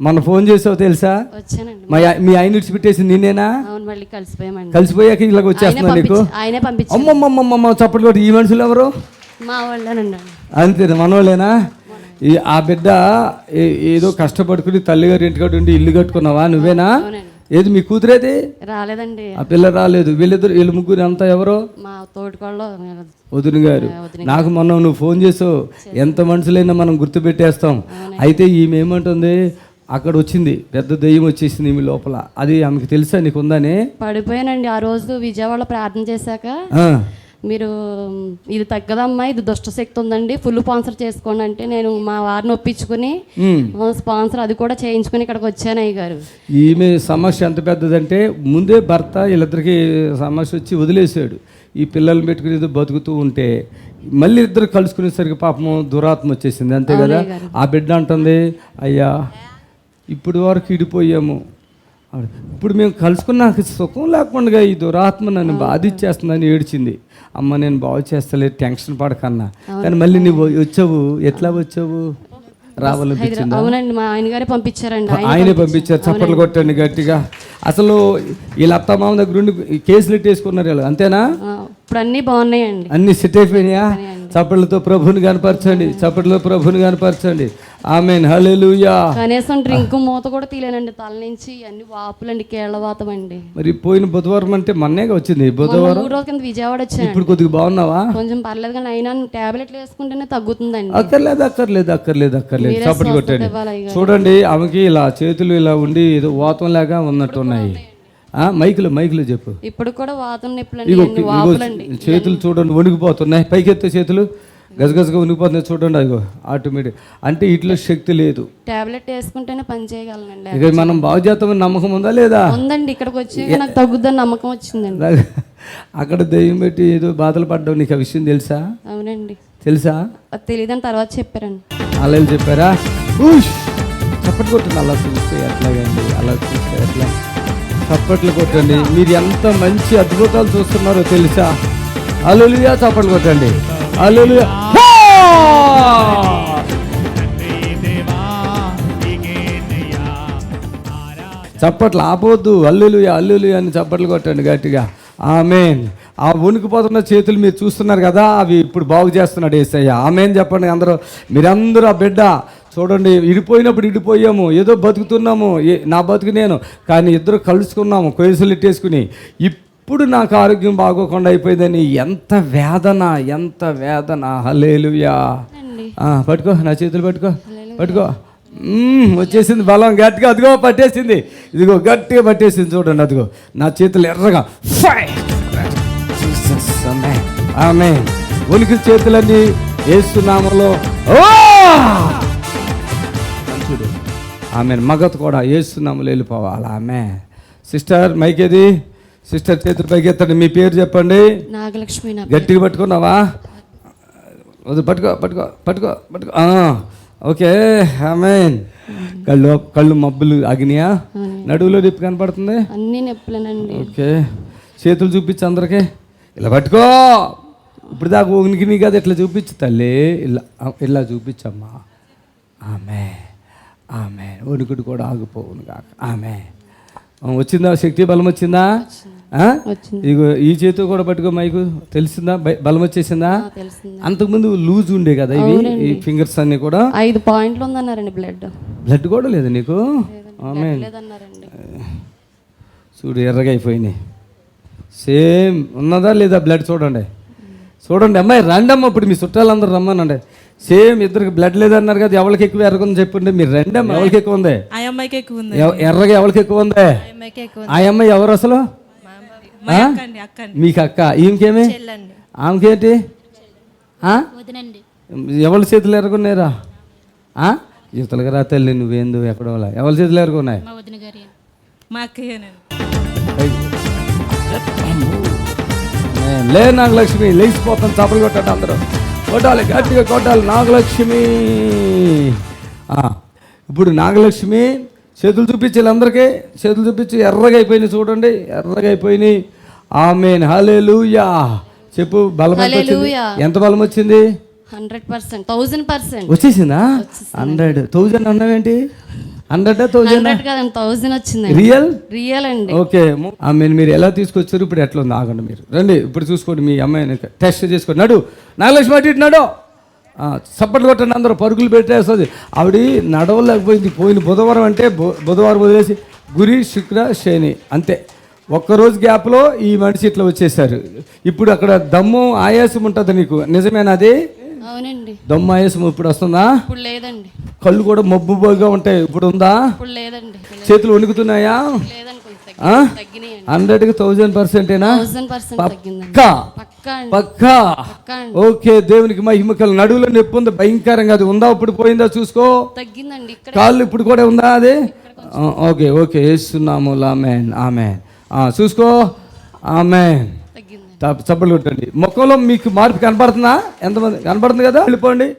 మన ఫోన్ చేసావు తెలుసా? వచ్చానండి. మా మీ ఆయన విడిచిపెట్టేసి నేనేనా అవును మళ్ళీ కలిసిపోయామండి. కలిసిపోయాక ఇలాగ వచ్చేస్తున్నా నీకు పంపించ- ఆయనే పంపించారు. అమ్మమ్మమ్మమ్మ చప్పట్లు కొట్టి ఈ మనుషులు ఎవరు? మా వాళ్ళేనండి. అంతే మనోళ్ళేనా? ఈ ఆ బిడ్డ ఏదో కష్టపడుకుని తల్లిగారి ఇంటికాడ ఉండి ఇల్లు కట్టుకున్నావా? నువ్వేనా? ఏది మీ కూతురేది? రాలేదండి. ఆ పిల్ల రాలేదు. వీళ్ళిద్దరు వీళ్ళ ముగ్గురు అంతా ఎవరో? మా తోటికోళ్ళు వదిన గారు. నాకు మొన్న నువ్వు ఫోన్ చేసావు. ఎంత మనుషులైనా మనం గుర్తుపెట్టేస్తాం. అయితే ఈమె ఏమంటుంది? అక్కడ వచ్చింది పెద్ద దెయ్యం వచ్చేసింది ఈమె లోపల. అది ఆమెకి తెలుసా నీకు ఉందని పడిపోయానండి. ఆ రోజు విజయవాడలో ప్రార్థన చేశాక మీరు మ్, ఇది తగ్గదమ్మా ఇది దుష్ట శక్తి ఉందండి ఫుల్ స్పాన్సర్ చేసుకోండి అంటే నేను మా వారిని ఒప్పించుకుని స్పాన్సర్ అది కూడా చేయించుకుని ఇక్కడికి వచ్చాను అయ్య గారు ఈమె సమస్య ఎంత పెద్దదంటే ముందే భర్త వీళ్ళిద్దరికి సమస్య వచ్చి వదిలేసాడు ఈ పిల్లల్ని పెట్టుకుని ఏదో బతుకుతూ ఉంటే మళ్ళీ ఇద్దరు కలుసుకునేసరికి పాపం దురాత్మ వచ్చేసింది. అంతే కదా? ఆ బిడ్డ అంటుంది అయ్యా ఇప్పుడు వరకు ఇడిపోయాము. ఇప్పుడు మేము కలుసుకున్నాక సుఖం లేకుండా ఈ దురాత్మ నన్ను బాధించేస్తుందని ఏడ్చింది. అమ్మ నేను బాగు చేస్తలేదు టెన్షన్ పడకన్నా. కానీ మళ్ళీ నువ్వు వచ్చావు. ఎట్లా వచ్చావు? రావాలనిపించింది అవునండి మా ఆయన గారే పంపించారండి. ఆయన పంపించారు. చప్పట్లు కొట్టండి గట్టిగా. అసలు వీళ్ళ అత్త మామ దగ్గర ఉండి కేసులు వీళ్ళు అంతేనా? ఇప్పుడు అన్నీ బాగున్నాయండి. అన్ని సెట్ అయిపోయినాయా? చప్పట్లతో ప్రభుని కనపరచండి చప్పట్లతో ప్రభుని కనపరచండి ఆమెన్ హల్లెలూయా కనీసం డ్రింక్ మూత కూడా తీలేనండి తల నుంచి అన్ని వాపులండి కేళ్ళవాతం అండి. మరి పోయిన బుధవారం అంటే మొన్నేగా వచ్చింది బుధవారం? మూడు రోజుల కింద విజయవాడ వచ్చాను ఇప్పుడు కొద్దిగా బాగున్నావా? కొంచెం పర్లేదు కానీ అయినా టాబ్లెట్లు వేసుకుంటేనే తగ్గుతుందండి. అక్కర్లేదు అక్కర్లేదు అక్కర్లేదు అక్కర్లేదు. చప్పట్లు కొట్టండి. చూడండి ఆమెకి ఇలా చేతులు ఇలా ఉండి ఏదో వాతం లాగా ఉన్నట్టు ఉన్నాయి ఆ, మైకులు మైకులు చెప్పు. ఇప్పుడు కూడా వాతం నొప్పులండి చేతులు చూడండి వణికిపోతున్నాయి. పైకెత్తే చేతులు గజగజగా వణికిపోతున్నాయి చూడండి అదిగో ఆటోమేటిక్. అంటే ఇట్లా శక్తి లేదు. టాబ్లెట్ వేసుకుంటేనే పని చేయగలనండి ఇక మనం బాగు చేస్తామని నమ్మకం ఉందా లేదా? ఉందండి ఇక్కడికి వచ్చి నాకు తగ్గుద్దని నమ్మకం వచ్చిందండి. అక్కడ దెయ్యం పెట్టి ఏదో బాధలు పడ్డావు నీకు ఆ విషయం తెలుసా? అవునండి. తెలుసా? తెలియదని తర్వాత చెప్పారండి. అలా చెప్పారా? కొట్టండి అలా చూస్తే ఎట్లాగండి అలా చూస్తే ఎట్లా? చప్పట్లు కొట్టండి. మీరు ఎంత మంచి అద్భుతాలు చూస్తున్నారో తెలుసా? అలులుయా చప్పట్లు కొట్టండి. అలులుయా చప్పట్లు ఆపోద్దు. అల్లులుయా అల్లులుయా అని చప్పట్లు కొట్టండి గట్టిగా. ఆమెన్. ఆ వణికిపోతున్న చేతులు మీరు చూస్తున్నారు కదా అవి ఇప్పుడు బాగు చేస్తున్నాడు ఏసయ్య. ఆమెన్ చెప్పండి అందరూ. మీరందరూ ఆ బిడ్డ చూడండి ఇడిపోయినప్పుడు ఇడిపోయాము ఏదో బతుకుతున్నాము ఏ- నా బతుకు నేను కానీ ఇద్దరు కలుసుకున్నాము కొయ్యసులు ఇట్టేసుకుని. ఇప్పుడు నాకు ఆరోగ్యం బాగోకుండా అయిపోయిందని ఎంత వేదన ఎంత వేదన. హలేలుయా పట్టుకో నా చేతులు పట్టుకో పట్టుకో. వచ్చేసింది బలం గట్టిగా అదిగో పట్టేసింది. ఇదిగో గట్టిగా పట్టేసింది చూడండి అదిగో. నా చేతులు ఎర్రగా. ఆమేన్. ఉనికి చేతులన్నీ ఏసునామలో. ఓ! ఆమె మగత కూడా ఏసునామలు వెళ్ళిపోవాలి. ఆమె సిస్టర్ మైకేది? సిస్టర్ చేతులు పైకి ఎత్తండి మీ పేరు చెప్పండి. నాగలక్ష్మి గట్టిగా పట్టుకున్నావా? వద్దు పట్టుకో పట్టుకో పట్టుకో పట్టుకో. ఓకే. ఆమెన్. కళ్ళు కళ్ళు మబ్బులు అగ్నియా నడువులో నొప్పి కనపడుతుంది? అన్ని నొప్పులేనండి. ఓకే. చేతులు చూపించు అందరికి. ఇలా పట్టుకో. ఇప్పుడు దాకా ఉనికి నీ కదా ఇట్లా చూపించు తల్లి? ఇలా ఇలా చూపించమ్మా. ఆమె ఆమె వణుకుడు కూడా ఆగిపోవును కాక ఆమె వచ్చిందా? శక్తి బలం వచ్చిందా? ఇగో ఈ చేతితో కూడా పట్టుకో మైకు. తెలిసిందా? బలం వచ్చేసిందా? అంతకుముందు లూజ్ ఉండే కదా ఇవి ఈ ఫింగర్స్ అన్ని కూడా? ఐదు పాయింట్లు ఉందన్నారండి బ్లడ్. బ్లడ్ కూడా లేదు నీకు? ఆమె చూడు ఎర్రగా అయిపోయినాయి. సేమ్ ఉన్నదా లేదా బ్లడ్ చూడండి. చూడండి అమ్మాయి రండి అమ్మ ఇప్పుడు మీ చుట్టాలందరూ రమ్మనండి. సేమ్ ఇద్దరికి బ్లడ్ లేదన్నారు కదా ఎవరికి ఎక్కువ ఎర్రగుంది చెప్పండి. మీరు రండి ఎవరికి ఎక్కువ ఉంది. ఆ అమ్మాయికి ఎక్కువ ఉంది ఎవ- ఎర్రగా ఎవరికి ఎక్కువ ఉంది? ఆ అమ్మాయికి ఎక్కువ ఆ అమ్మాయి ఎవరు అసలు? మా అక్క అండి అక్క అండి మీకు అక్క. ఈమెకేమి? చెల్లండి. ఆమెకేంటి? ఆ? వదినండి. ఎవరి చేతులు ఎర్రగున్నాయిరా? ఆ? యువతలుగా రా తల్లి నువ్వేందు ఎక్కడో ఎవరి చేతులు ఎర్రగున్నాయి? మా వదిన గారి. మా అక్కయ్యనండి. నేను లే నాగలక్ష్మి లేచిపోతాను చప్పలు కొట్టాడు అందరూ. కొట్టాలి గట్టిగా కొట్టాలి. నాగలక్ష్మి. ఇప్పుడు నాగలక్ష్మి చేతులు చూపించాలి అందరికీ చేతులు చూపించి ఎర్రగా అయిపోయినాయి చూడండి ఎర్రగా అయిపోయినాయి. ఆమెన్. హల్లెలూయా. చెప్పు బలం. ఎంత బలం వచ్చింది? Hundred percent thousand percent. వచ్చేసిందా? హండ్రెడ్. థౌజండ్ అన్నావేంటి? హండ్రెడ్ కాదండి థౌజండ్ వచ్చిందండి రియల్? రియల్ అండి. ఓకే. ఆమె మీరు ఎలా తీసుకొచ్చారు? ఇప్పుడు ఎట్లా ఉంది? ఆగండి మీరు. రండి ఇప్పుడు చూసుకోండి మీ అమ్మాయిని. టెస్ట్ చేసుకోండి. నడు నాగలక్ష్మి అటు ఇటు నడు. చప్పట్లు కొట్టండి అందరూ పరుగులు పెట్టేస్తుంది. ఆవిడ నడవలేకపోయింది. పోయిన బుధవారం అంటే బుధవారం వదిలేసి గురి శుక్ర శని అంతే. ఒక్కరోజు గ్యాప్లో ఈ మనిషి ఇట్లా వచ్చేసారు. ఇప్పుడు అక్కడ దమ్ము ఆయాసం ఉంటుంది నీకు. నిజమేనా అది? అవునండి. దమ్ము ఆయాసం ఇప్పుడు వస్తుందా? ఇప్పుడు లేదండి. కళ్ళు కూడా మబ్బుగా ఉంటాయి. ఇప్పుడు ఉందా? ఇప్పుడు లేదండి. చేతులు వణుకుతున్నాయా? తగ్గినాయండి. హండ్రెడ్కి థౌజండ్ పర్సెంటేనా? పక్కా? పక్కా ఓకే దేవునికి మహిమకలు నడువులో నొప్పి ఉంది భయంకరంగా అది ఉందా? ఇప్పుడు పోయిందా? చూసుకో. తగ్గిందండి కాళ్ళు ఇప్పుడు కూడా ఉందా అది? Okay okay. వేస్తున్నాము ఆమెన్ ఆమెన్. చూసుకో. ఆమెన్. చప్పట్లు కొట్టండి. ముఖంలో మీకు మార్పు కనపడుతుందా? ఎంతమంది? కనపడుతుంది కదా? వెళ్ళిపోండి.